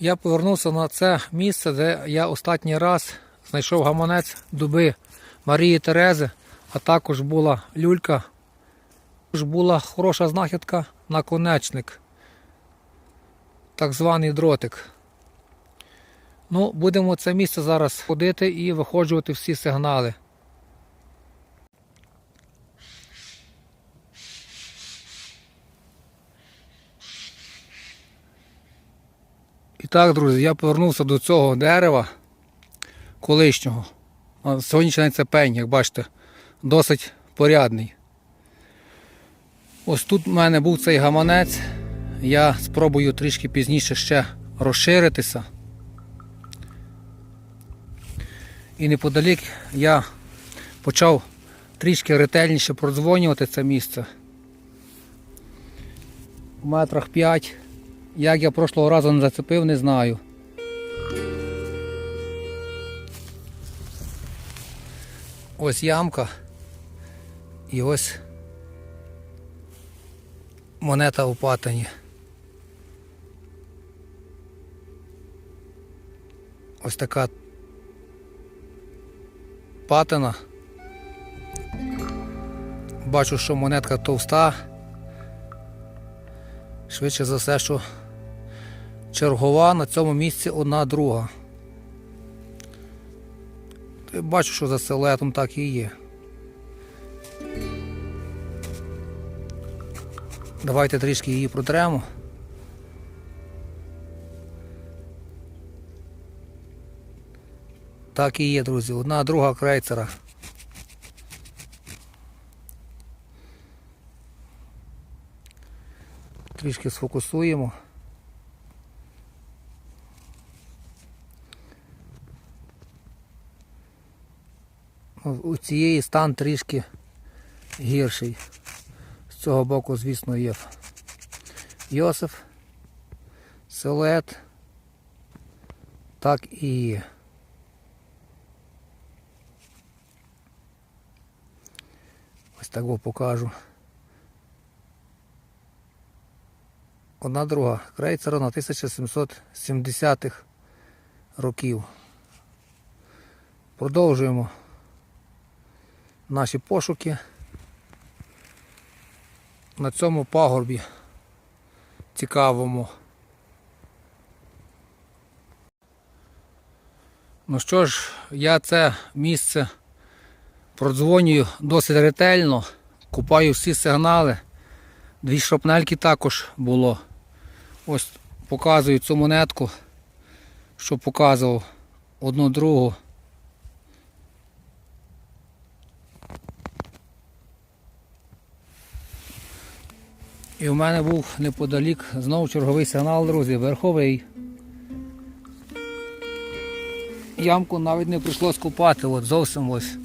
Я повернувся на це місце, де я останній раз знайшов гаманець дуби Марії Терези, а також була люлька. Також була хороша знахідка наконечник, так званий дротик. Ну, будемо це місце зараз ходити і виходжувати всі сигнали. І так, друзі, я повернувся до цього дерева колишнього. День це пень, як бачите, досить порядний. Ось тут в мене був цей гаманець. Я спробую трішки пізніше ще розширитися. І неподалік я почав трішки ретельніше продзвонювати це місце. В метрах 5. Як я прошлого разу не зацепив, не знаю. Ось ямка. І ось монета у патині. Ось така патина. Бачу, що монетка товста. Швидше за все, що чергова на цьому місці одна друга. Й Бачу, що за силуетом так і є. Давайте трішки її протремо. Так і є, друзі. Одна друга крейцера. Трішки сфокусуємо. У цієї стан трішки гірший. З цього боку, звісно, є Йосиф, силует. Так і є. Ось так його покажу. Одна друга. Крейцера на 1770-х років. Продовжуємо наші пошуки на цьому пагорбі цікавому. Ну що ж, я це місце продзвонюю досить ретельно, купаю всі сигнали. Дві шрапнельки також було. Ось показую цю монетку, що показував одну другу. І в мене був неподалік знову черговий сигнал, друзі, верховий. Ямку навіть не прийшлось купати, от зовсім ось.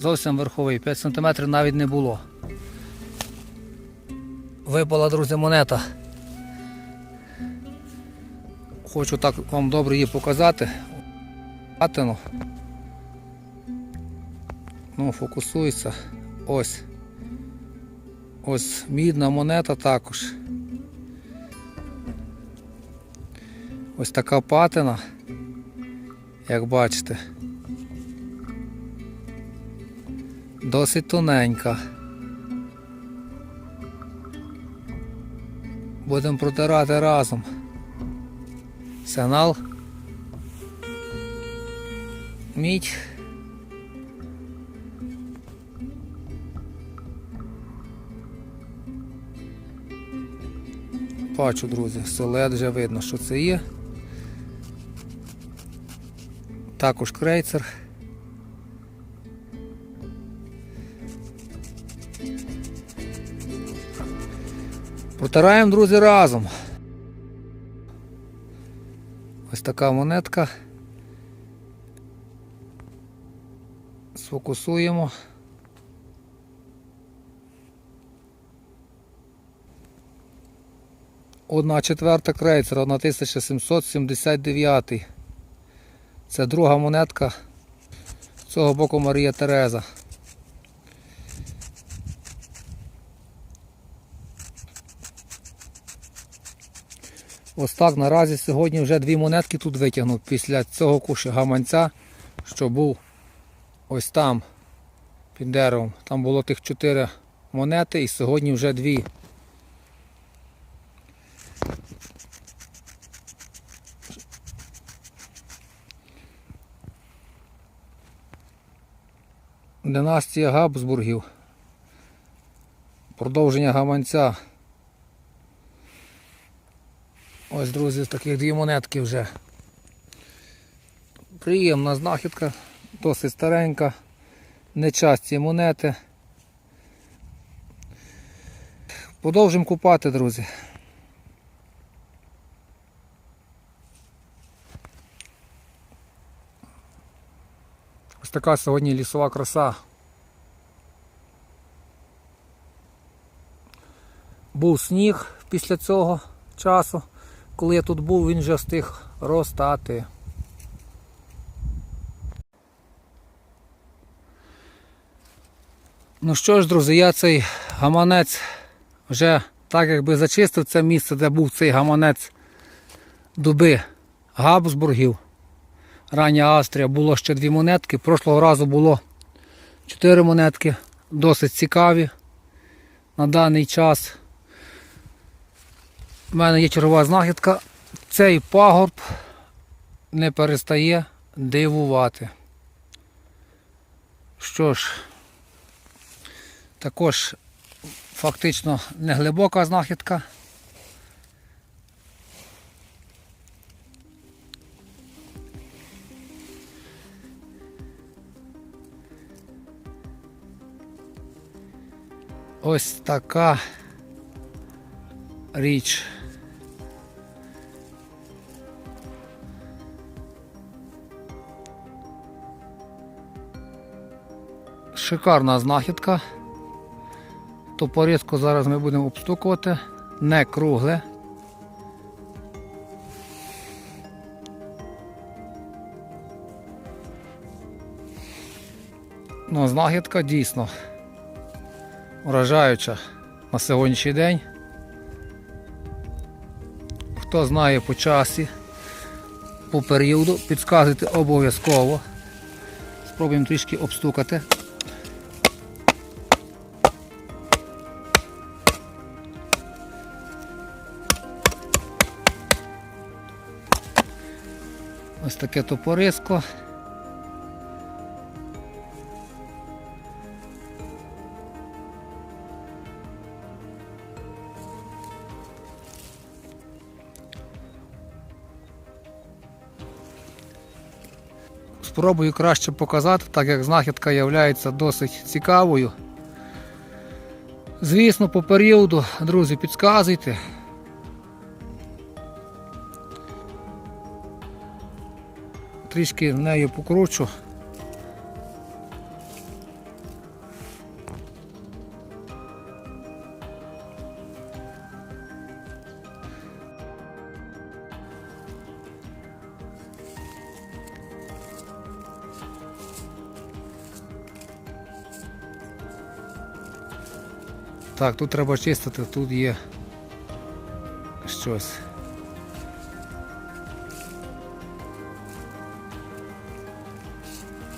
Зовсім верховий, 5 см навіть не було. Випала, друзі, монета. Хочу так вам добре її показати. Ну, фокусується. Ось. Ось мідна монета також. Ось така патина, як бачите. Досить тоненька. Будемо протирати разом. Сигнал. Мідь. Бачу, друзі, силует вже видно, що це є. Також крейцер. Протираємо, друзі, разом. Ось така монетка. Сфокусуємо. Одна четверта крейцера, 1779. Це друга монетка. З цього боку Марія Тереза. Ось так наразі сьогодні вже дві монетки тут витягнув після цього куша гаманця, що був ось там під деревом. Там було тих чотири монети і сьогодні вже дві. Династія Габсбургів. Продовження гаманця. Ось, друзі, таких дві монетки вже. Приємна знахідка, досить старенька, нечасті монети. Продовжимо купати, друзі. Ось така сьогодні лісова краса. Був сніг після цього часу. Коли я тут був, він вже встиг розтати. Ну що ж, друзі, я цей гаманець вже так якби зачистив це місце, де був цей гаманець дуби Габсбургів. Рання Австрія було ще дві монетки. Прошлого разу було чотири монетки, досить цікаві на даний час. У мене є чергова знахідка. Цей пагорб не перестає дивувати. Що ж, також фактично неглибока знахідка. Ось така річ. Шикарна знахідка. Топорізку зараз ми будемо обстукувати. Не кругле. Ну, знахідка дійсно вражаюча на сьогоднішній день. Хто знає по часі, по періоду, підказуйте обов'язково. Спробуємо трішки обстукати. Ось таке топориско. Спробую краще показати, так як знахідка є досить цікавою. Звісно, по періоду, друзі, підказуйте. Трішки нею покручу. Так, тут треба чистити, тут є щось.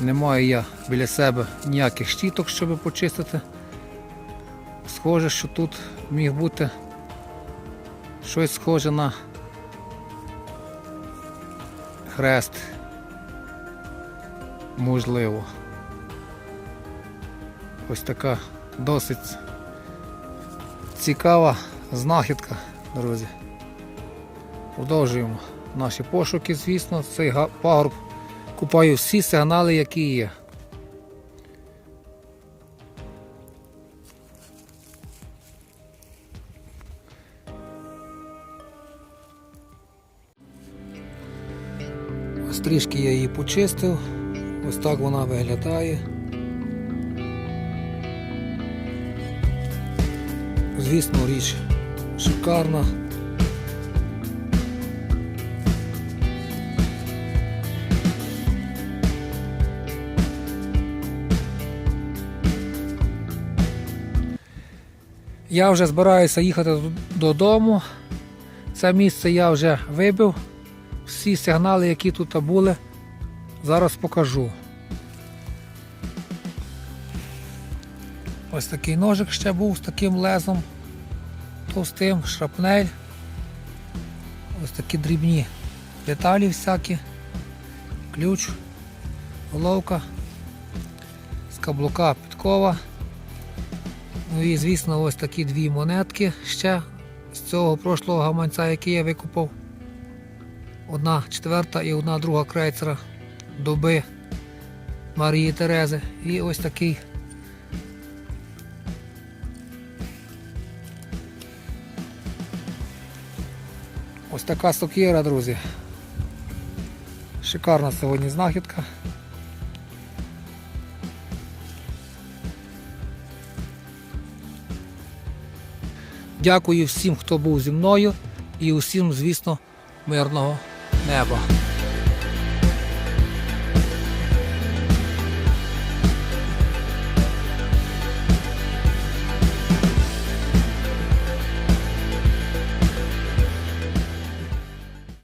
Не маю я біля себе ніяких щіток, щоб почистити. Схоже, що тут міг бути щось схоже на хрест. Можливо. Ось така досить цікава знахідка, друзі. Продовжуємо наші пошуки, звісно, цей пагорб купаю всі сигнали, які є. Ось трішки я її почистив, ось так вона виглядає. Звісно, річ шикарна. Я вже збираюся їхати додому. Це місце я вже вибив. Всі сигнали, які тут були, зараз покажу. Ось такий ножик ще був з таким лезом товстим, шрапнель. Ось такі дрібні деталі всякі, ключ, головка, з каблука підкова. Ну і звісно ось такі дві монетки ще з цього прошлого гаманця, який я викупав. Одна четверта і одна друга крейцера доби Марії Терези. І ось такий така сокира, друзі. Шикарна сьогодні знахідка. Дякую всім, хто був зі мною, і усім, звісно, мирного неба.